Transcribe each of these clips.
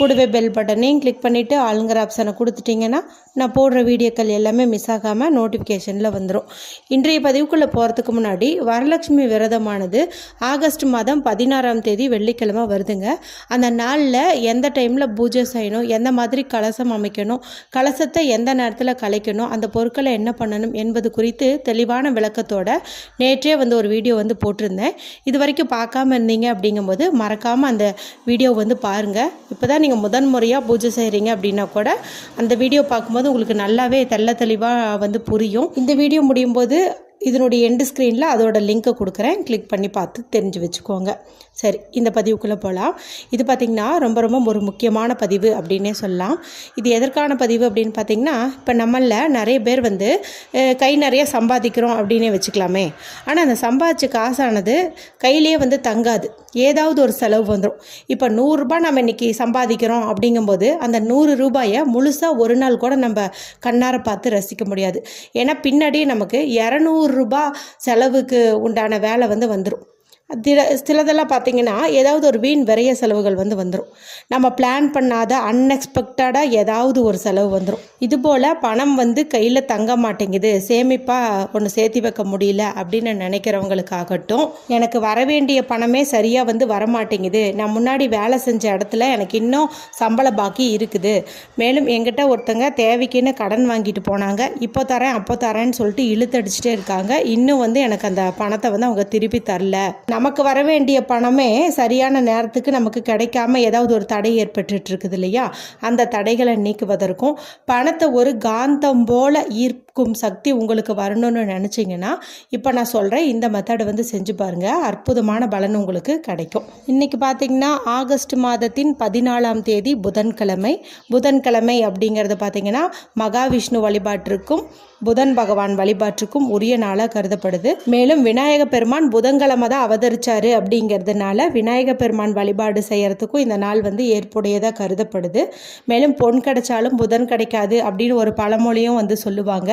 கூடவே பெல் பட்டனையும் கிளிக் பண்ணிவிட்டு ஆளுங்கிற ஆப்ஷனை கொடுத்துட்டிங்கன்னா நான் போடுற வீடியோக்கள் எல்லாமே மிஸ் ஆகாமல் நோட்டிஃபிகேஷனில் வந்துடும் இன்றைய பதிவுக்குள்ளே போகிறதுக்கு முன்னாடி வரலட்சுமி விரதமானது ஆகஸ்ட் மாதம் பதினாறாம் தேதி வெள்ளிக்கிழமை வருதுங்க. அந்த நாளில் எந்த டைமில் பூஜை செய்யணும் எந்த மாதிரி கலசம் அமைக்கணும் கலசத்தை எந்த நேரத்தில் கலைக்கணும் அந்த பொருட்களை என்ன பண்ணணும் என்பது குறித்து தெளிவான விளக்கத்தோட நேற்றே வந்து ஒரு வீடியோ வந்து போட்டிருந்தேன். இது வரைக்கும் பார்க்காம இருந்தீங்க அப்படிங்கும்போது மறக்காமல் அந்த வீடியோ வந்து பாருங்கள் இப்போ தான் நீங்கள் முதன் முறையாக பூஜை செய்கிறீங்க அப்படின்னா கூட அந்த வீடியோ பார்க்கும்போது உங்களுக்கு நல்லாவே தெள்ள தெளிவாக வந்து புரியும். இந்த வீடியோ முடியும் போது இதனுடைய எண்டு ஸ்க்ரீனில் அதோட லிங்க்கை கொடுக்குறேன். கிளிக் பண்ணி பார்த்து தெரிஞ்சு வச்சுக்கோங்க. சரி இந்த பதிவுக்குள்ளே போகலாம் இது பார்த்திங்கன்னா ரொம்ப ரொம்ப ஒரு முக்கியமான பதிவு அப்படின்னே சொல்லலாம். இது எதற்கான பதிவு அப்படின்னு பார்த்திங்கன்னா இப்போ நம்மளில் நிறைய பேர் வந்து கை நிறைய சம்பாதிக்கிறோம் அப்படின்னே வச்சுக்கலாமே. ஆனால் அந்த சம்பாதிச்ச காசானது கையிலேயே வந்து தங்காது. ஏதாவது ஒரு செலவு வந்துடும் இப்போ நூறுரூபா நம்ம இன்றைக்கி சம்பாதிக்கிறோம் அப்படிங்கும்போது அந்த நூறு ரூபாயை முழுசாக ஒரு நாள் கூட நம்ம கண்ணார பார்த்து ரசிக்க முடியாது. ஏன்னா பின்னாடி நமக்கு இரநூறு நூறுரூபா செலவுக்கு உண்டான வேலை வந்து வந்துடும் தில சிலதெல்லாம் பார்த்தீங்கன்னா ஏதாவது ஒரு வீண் விரைய செலவுகள் வந்து வந்துடும் நம்ம பிளான் பண்ணாத அன்எக்ஸ்பெக்டடாக ஏதாவது ஒரு செலவு வந்துடும் இதுபோல் பணம் வந்து கையில் தங்க மாட்டேங்குது. சேமிப்பாக ஒன்று சேர்த்தி வைக்க முடியல அப்படின்னு நினைக்கிறவங்களுக்காகட்டும் எனக்கு வர வேண்டிய பணமே சரியாக வந்து வரமாட்டேங்குது. நான் முன்னாடி வேலை செஞ்ச இடத்துல எனக்கு இன்னும் சம்பள பாக்கி இருக்குது. மேலும் எங்கிட்ட ஒருத்தங்க தேவைக்குன்னு கடன் வாங்கிட்டு போனாங்க. இப்போ தரேன் அப்போ தரேன்னு சொல்லிட்டு இழுத்தடிச்சிட்டே இருக்காங்க. இன்னும் வந்து எனக்கு அந்த பணத்தை வந்து அவங்க திருப்பி தரல. நமக்கு வர வேண்டிய பணமே சரியான நேரத்துக்கு நமக்கு கிடைக்காம ஏதாவது ஒரு தடை ஏற்பட்டு இருக்குது இல்லையா அந்த தடைகளை நீக்குவதற்கும் பணத்தை ஒரு காந்தம் போல ஈர்க்கும் சக்தி உங்களுக்கு வரணும்னு நினச்சிங்கன்னா இப்போ நான் சொல்கிறேன் இந்த மெத்தடை வந்து செஞ்சு பாருங்கள் அற்புதமான பலன் உங்களுக்கு கிடைக்கும். இன்றைக்கி பார்த்தீங்கன்னா ஆகஸ்ட் மாதத்தின் பதினாலாம் தேதி புதன்கிழமை. புதன்கிழமை அப்படிங்கிறது பார்த்தீங்கன்னா மகாவிஷ்ணு வழிபாட்டிற்கும் புதன் பகவான் வழிபாட்டுக்கும் உரிய நாளாக கருதப்படுது. மேலும் விநாயக பெருமான் புதன்கிழமை தான் அவதரிச்சாரு அப்படிங்கிறதுனால விநாயக பெருமான் வழிபாடு செய்கிறதுக்கும் இந்த நாள் வந்து ஏற்புடையதாக கருதப்படுது. மேலும் பொன் கிடைச்சாலும் புதன் கிடைக்காது அப்படின்னு ஒரு பழமொழியும் வந்து சொல்லுவாங்க.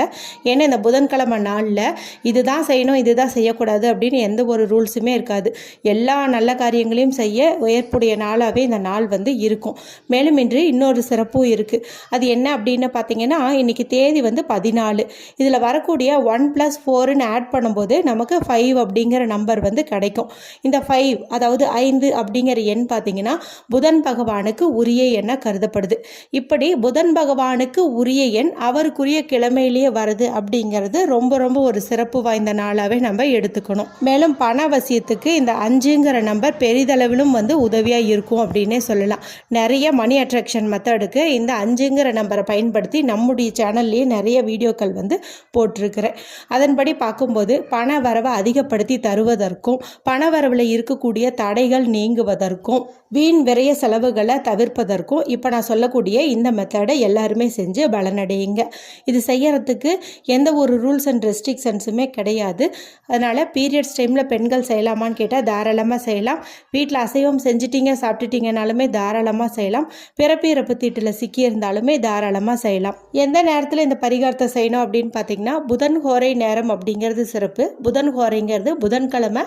ஏன்னா இந்த புதன்கிழமை நாளில் இதுதான் செய்யணும் இதுதான் செய்யக்கூடாது அப்படின்னு எந்த ஒரு ரூல்ஸுமே இருக்காது. எல்லா நல்ல காரியங்களையும் செய்ய ஏற்புடைய நாளாகவே இந்த நாள் வந்து இருக்கும். மேலும் இன்று இன்னொரு சிறப்பும் இருக்குது அது என்ன அப்படின்னு பார்த்தீங்கன்னா இன்றைக்கி தேதி வந்து பதினாலு. இதில் வரக்கூடிய ஒன் ப்ளஸ் ஃபோருன்னு ஆட் பண்ணும்போது நமக்கு ஃபைவ் அப்படிங்கிற நம்பர் வந்து கிடைக்கும். இந்த ஃபைவ் அதாவது ஐந்து அப்படிங்கிற எண் பார்த்தீங்கன்னா புதன் பகவானுக்கு உரிய எண்ணாக கருதப்படுது. இப்படி புதன் பகவானுக்கு உரிய எண் அவருக்குரிய கிழமையிலேயே வருது அப்படிங்கிறது ரொம்ப ரொம்ப ஒரு சிறப்பு வாய்ந்த நாளாகவே நம்ம எடுத்துக்கணும். மேலும் பண அவசியத்துக்கு இந்த அஞ்சுங்கிற நம்பர் பெரிதளவிலும் வந்து உதவியாக இருக்கும் அப்படின்னே சொல்லலாம். நிறைய மணி அட்ராக்ஷன் மெத்தடுக்கு இந்த அஞ்சுங்கிற நம்பரை பயன்படுத்தி நம்முடைய சேனல்லேயே நிறைய வீடியோக்கள் வந்து போட்டிருக்கிறேன். அதன்படி பார்க்கும்போது பண வரவை அதிகப்படுத்தி தருவதற்கும் பணவரவில் இருக்கக்கூடிய தடைகள் நீங்குவதற்கும் வீண் விரைய செலவுகளை தவிர்ப்பதற்கும் இப்போ நான் சொல்லக்கூடிய இந்த மெத்தடை எல்லாருமே செஞ்சு பலனடையுங்க. இது செய்யறதுக்கு எந்த ஒரு ரூல்ஸ் அண்ட் ரெஸ்ட்ரிக்ஷன்ஸுமே கிடையாது. அதனால் பீரியட்ஸ் டைமில் பெண்கள் செய்யலாமான்னு கேட்டால் தாராளமாக செய்யலாம். வீட்டில் அசைவம் செஞ்சிட்டீங்க சாப்பிட்டுட்டீங்கனாலுமே தாராளமாக செய்யலாம். பிறப்பு இறப்பு தீட்டில் சிக்கியிருந்தாலுமே தாராளமாக செய்யலாம். எந்த நேரத்தில் இந்த பரிகாரத்தை செய்யணும் அப்படின்னு பார்த்தீங்கன்னா புதன் ஹோரை நேரம் அப்படிங்கிறது சிறப்பு. புதன் ஹோரைங்கிறது புதன்கிழமை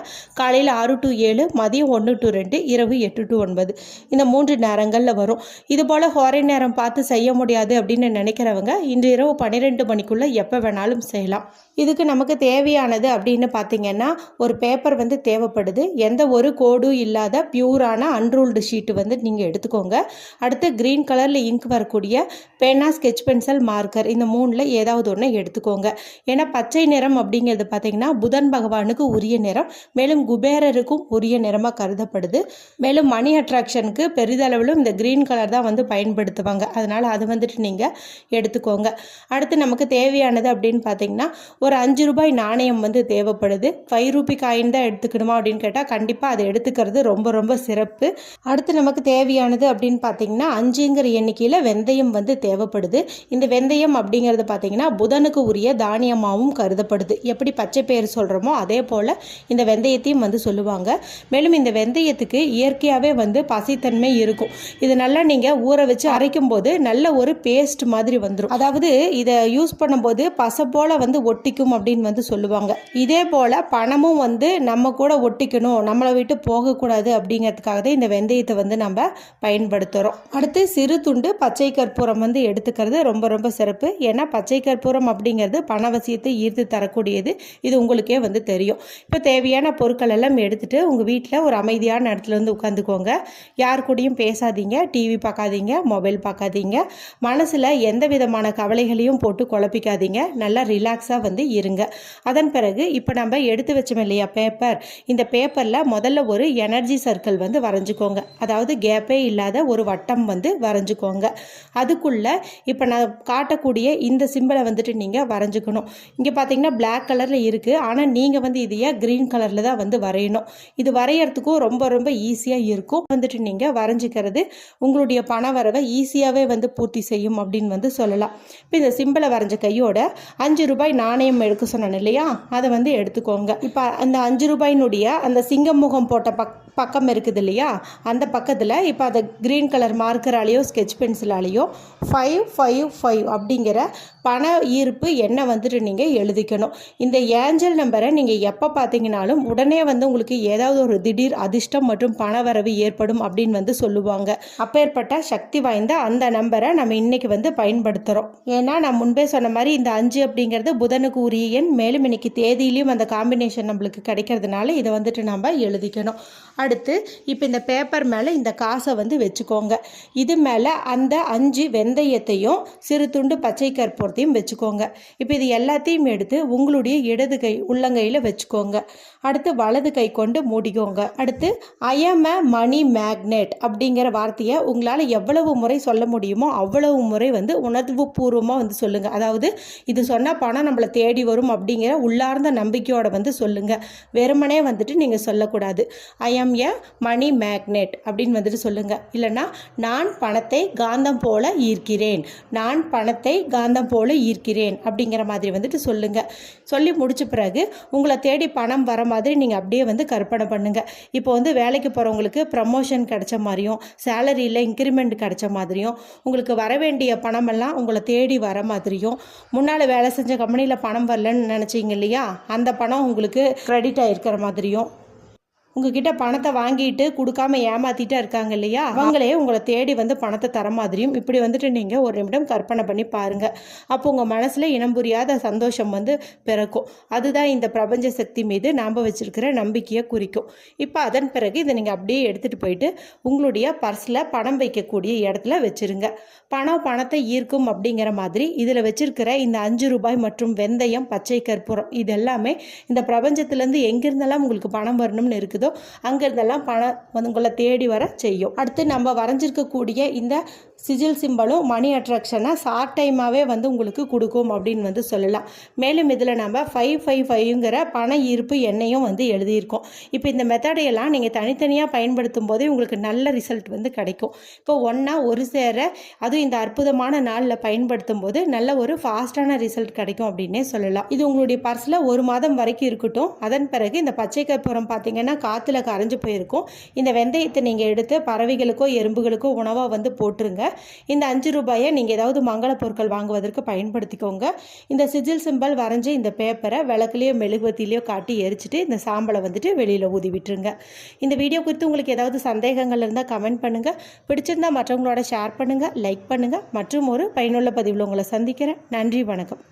காலையில் ஆறு டு ஏழு மதியம் ஒன்று டு ரெண்டு இரவு எட்டு டு ஒன்பது. இந்த மூன்று நேரங்களில் வரும். இது போல் ஹோரை நேரம் பார்த்து செய்ய முடியாது அப்படின்னு நினைக்கிறவங்க இன்று இரவு பன்னிரெண்டு மணிக்குள்ளே எப்போ வேணாலும் செய்யலாம். இதுக்கு நமக்கு தேவையானது அப்படின்னு பார்த்தீங்கன்னா ஒரு பேப்பர் வந்து தேவைப்படுது. எந்த ஒரு கோடும் இல்லாத பியூரான அன்ரூல்டு ஷீட்டு வந்து நீங்கள் எடுத்துக்கோங்க. அடுத்து க்ரீன் கலரில் இங்க் வரக்கூடிய பேனா ஸ்கெச் பென்சில் மார்க்கர் இந்த மூணில் ஏதாவது ஒன்று எடுத்துக்கோங்க. ஏன்னா பச்சை நிறம் அப்படிங்கிறது பார்த்தீங்கன்னா புதன் பகவானுக்கு உரிய நிறம். மேலும் குபேரருக்கும் உரிய நிறமாக கருதப்படுது. மேலும் மணி அட்ராக்ஷனுக்கு பெரிதளவிலும் இந்த க்ரீன் கலர் தான் வந்து பயன்படுத்துவாங்க. அதனால் அது வந்துட்டு நீங்கள் எடுத்துக்கோங்க. அடுத்து நமக்கு தேவையானது அப்படின்னு பார்த்தீங்கன்னா ஒரு அஞ்சு ரூபாய் நாணயம் வந்து தேவைப்படுது. ஃபைவ் ரூபி காயின் தான் எடுத்துக்கணுமா அப்படின்னு கேட்டால் கண்டிப்பாக அதை எடுத்துக்கிறது ரொம்ப ரொம்ப சிறப்பு. அடுத்து நமக்கு தேவையானது அப்படின்னு பார்த்தீங்கன்னா அஞ்சுங்கிற எண்ணிக்கையில் வெந்தயம் வந்து தேவைப்படுது. இந்த வெந்தயம் அப்படிங்கிறது பார்த்தீங்கன்னா புதனுக்கு உரிய தானியமாகவும் கருதப்படுது. எப்படி பச்சை பயிர் சொல்கிறோமோ அதே போல் இந்த வெந்தயத்தையும் வந்து வந்து சொல்லுவாங்க. மேலும் இந்த வெந்தயத்துக்கு இயற்கையாகவே வந்து பசித்தன்மை இருக்கும். இது நல்லா நீங்கள் ஊற வச்சு அரைக்கும் போது நல்ல ஒரு பேஸ்ட் மாதிரி வந்துடும் அதாவது இதை யூஸ் பண்ணும்போது பசை போல் வந்து ஒட்டிக்கும் அப்படின்னு வந்து சொல்லுவாங்க. இதே போல் பணமும் வந்து நம்ம கூட ஒட்டிக்கணும். நம்மளை விட்டு போகக்கூடாது அப்படிங்கிறதுக்காக தான் இந்த வெந்தயத்தை வந்து நம்ம பயன்படுத்துகிறோம் அடுத்து சிறு துண்டு பச்சை கற்பூரம் வந்து எடுத்துக்கிறது ரொம்ப ரொம்ப சிறப்பு. ஏன்னா பச்சை கற்பூரம் அப்படிங்கிறது பணவசியத்தை ஈர்த்து தரக்கூடியது. இது உங்களுக்கே வந்து தெரியும். இப்போ தேவையான பொருட்கள் எல்லாம் எடுத்துகிட்டு உங்கள் வீட்டில் ஒரு அமைதியான இடத்துல வந்து உட்காந்துக்கோங்க யார் கூடயும் பேசாதீங்க. டிவி பார்க்காதீங்க மொபைல் பார்க்காதீங்க மனசில் எந்த விதமான கவலைகளையும் போட்டு குழப்பிக்காதீங்க. நல்லா ரிலாக்ஸாக வந்து இருங்க. அதன் பிறகு இப்போ நம்ம எடுத்து வச்சோம் இல்லையா பேப்பர் இந்த பேப்பரில் முதல்ல ஒரு எனர்ஜி சர்க்கிள் வந்து வரைஞ்சிக்கோங்க. அதாவது கேப்பே இல்லாத ஒரு வட்டம் வந்து வரைஞ்சிக்கோங்க. அதுக்குள்ளே இப்போ நான் காட்டக்கூடிய இந்த சிம்பிளை வந்துட்டு நீங்கள் வரைஞ்சிக்கணும். இங்கே பார்த்தீங்கன்னா பிளாக் கலரில் இருக்குது ஆனால் நீங்கள் வந்து இதையே க்ரீன் கலரில் தான் வந்து வரையணும். இது வரையறதுக்கும் ரொம்ப ரொம்ப ஈஸியாக இருக்கும். வந்துட்டு நீங்கள் வரைஞ்சிக்கிறது உங்களுடைய பண வரவை ஈஸியாகவே வந்து பூர்த்தி செய்யும் அப்படின்னு வந்து சொல்லலாம். இப்போ இந்த சிம்பிளை வரைஞ்ச கையோட அஞ்சு ரூபாய் நாணயம் எடுக்க சொன்னேன் இல்லையா? அதை வந்து எடுத்துக்கோங்க. இப்போ அந்த அஞ்சு ரூபாயினுடைய அந்த சிங்கம் முகம் போட்ட பக் பக்கம் இருக்குது இல்லையா அந்த பக்கத்தில் இப்போ அதை க்ரீன் கலர் மார்க்கராலேயோ ஸ்கெட்ச் பென்சிலாலேயோ ஃபைவ் ஃபைவ் ஃபைவ் அப்படிங்கிற பண ஈர்ப்பு என்ன வந்துட்டு நீங்கள் எழுதிக்கணும். இந்த ஏஞ்சல் நம்பரை நீங்கள் எப்போ பார்த்தீங்கனாலும் உடனே வந்து உங்களுக்கு ஏதாவது ஒரு திடீர் அதிர்ஷ்டம் மற்றும் பண வரவு ஏற்படும் அப்படின்னு வந்து சொல்லுவாங்க. அப்பேற்பட்ட சக்தி வாய்ந்த அந்த நம்பரை நம்ம இன்னைக்கு வந்து பயன்படுத்துகிறோம் ஏன்னா நான் முன்பே சொன்ன மாதிரி இந்த அஞ்சு அப்படிங்கிறது புதனுக்கு உரிய எண் மேலும் இன்னைக்கு தேதியிலையும் அந்த காம்பினேஷன் நம்மளுக்கு கிடைக்கிறதுனால இதை வந்துட்டு நம்ம எழுதிக்கணும். அடுத்து இப்போ இந்த பேப்பர் மேலே இந்த காசை வந்து வச்சுக்கோங்க. இது மேலே அந்த அஞ்சு வெந்தயத்தையும் சிறு துண்டு பச்சை கற்பூரத்தையும் வச்சுக்கோங்க. இப்போ இது எல்லாத்தையும் எடுத்து உங்களுடைய இடது கை உள்ளங்கையில் வச்சுக்கோங்க. அடுத்து வலது கை கொண்டு மூடிக்கோங்க. அடுத்து ஐஎம் அ மணி மேக்னெட் அப்படிங்கிற வார்த்தையை உங்களால் எவ்வளவு முறை சொல்ல முடியுமோ அவ்வளவு முறை வந்து உணர்வு பூர்வமாக வந்து சொல்லுங்கள் அதாவது இது சொன்னால் பணம் நம்மளை தேடி வரும் அப்படிங்கிற உள்ளார்ந்த நம்பிக்கையோட வந்து சொல்லுங்கள் வெறுமனே வந்துட்டு நீங்கள் சொல்லக்கூடாது. I am a money magnet அப்படின்னு வந்துட்டு சொல்லுங்கள் இல்லைன்னா நான் பணத்தை காந்தம் போல ஈர்க்கிறேன். நான் பணத்தை காந்தம் போல ஈர்க்கிறேன் அப்படிங்கிற மாதிரி வந்துட்டு சொல்லுங்கள் சொல்லி முடிச்ச பிறகு உங்களை தேடி பணம் வர மாதிரி நீங்கள் அப்படியே வந்து கற்பனை பண்ணுங்கள் இப்போ வந்து வேலைக்கு போகிறவங்களுக்கு ப்ரமோஷன் கிடைச்ச மாதிரியும் சேலரியில் இன்க்ரிமெண்ட் கிடைச்ச மாதிரியும் உங்களுக்கு வர வேண்டிய பணமெல்லாம் உங்களை தேடி வர மாதிரியும் முன்னால் வேலை செஞ்ச கம்பெனியில் பணம் வரலன்னு நினச்சிங்க இல்லையா? அந்த பணம் உங்களுக்கு க்ரெடிட் ஆகிருக்கிற மாதிரியும் உங்ககிட்ட பணத்தை வாங்கிட்டு கொடுக்காம ஏமாத்திட்டா இருக்காங்க இல்லையா? அவங்களே உங்களை தேடி வந்து பணத்தை தர மாதிரியும் இப்படி வந்துட்டு நீங்கள் ஒரு நிமிடம் கற்பனை பண்ணி பாருங்கள் அப்போ உங்கள் மனசில் இனம் புரியாத சந்தோஷம் வந்து பிறக்கும். அதுதான் இந்த பிரபஞ்ச சக்தி மீது நாம் வச்சிருக்கிற நம்பிக்கையை குறிக்கும். இப்போ அதன் பிறகு இதை நீங்கள் அப்படியே எடுத்துகிட்டு போயிட்டு உங்களுடைய பர்ஸில் பணம் வைக்கக்கூடிய இடத்துல வச்சுருங்க. பணம் பணத்தை ஈர்க்கும் அப்படிங்கிற மாதிரி இதில் வச்சிருக்கிற இந்த அஞ்சு ரூபாய் மற்றும் வெந்தயம் பச்சை கற்பூரம் இது எல்லாமே இந்த பிரபஞ்சத்துலேருந்து எங்கிருந்தெல்லாம் உங்களுக்கு பணம் வரணும்னு இருக்குது இருக்குதோ அங்கேருந்தெல்லாம் பணம் உங்களை தேடி வர செய்யும். அடுத்து நம்ம வரைஞ்சிருக்கக்கூடிய இந்த சிஜில் சிம்பலும் மணி அட்ராக்ஷனை ஷார்ட் டைமாகவே வந்து உங்களுக்கு கொடுக்கும் அப்படின்னு வந்து சொல்லலாம். மேலும் இதில் நம்ம ஃபைவ் ஃபைவ் ஃபைவ்ங்கிற பண ஈர்ப்பு எண்ணையும் வந்து எழுதியிருக்கோம். இப்போ இந்த மெத்தடையெல்லாம் நீங்கள் தனித்தனியாக பயன்படுத்தும் போதே உங்களுக்கு நல்ல ரிசல்ட் வந்து கிடைக்கும். இப்போ ஒன்றா ஒரு சேர அதுவும் இந்த அற்புதமான நாளில் பயன்படுத்தும் போது நல்ல ஒரு ஃபாஸ்டான ரிசல்ட் கிடைக்கும் அப்படின்னே சொல்லலாம். இது உங்களுடைய பர்ஸில் ஒரு மாதம் வரைக்கும் இருக்கட்டும். அதன் பிறகு இந்த பச்சை கற்பூரம் பார்த்தீங்கன்னா காற்றுல கரைஞ்சு போயிருக்கும். இந்த வெந்தயத்தை நீங்கள் எடுத்து பறவைகளுக்கோ எறும்புகளுக்கோ உணவாக வந்து போட்டுருங்க. இந்த அஞ்சு ரூபாயை நீங்கள் ஏதாவது மங்கள பொருட்கள் வாங்குவதற்கு பயன்படுத்திக்கோங்க. இந்த சிஜில் சிம்பல் வரைஞ்சி இந்த பேப்பரை விளக்குலேயோ மெழுகுவத்திலையோ காட்டி எரிச்சிட்டு இந்த சாம்பலை வந்துட்டு வெளியில் ஊதி விட்டுருங்க. இந்த வீடியோ குறித்து உங்களுக்கு ஏதாவது சந்தேகங்கள் இருந்தால் கமெண்ட் பண்ணுங்கள் பிடிச்சிருந்தால் மற்றவங்களோட ஷேர் பண்ணுங்கள் லைக் பண்ணுங்கள் மற்றும் ஒரு பயனுள்ள பதிவில் உங்களை சந்திக்கிறேன். நன்றி வணக்கம்.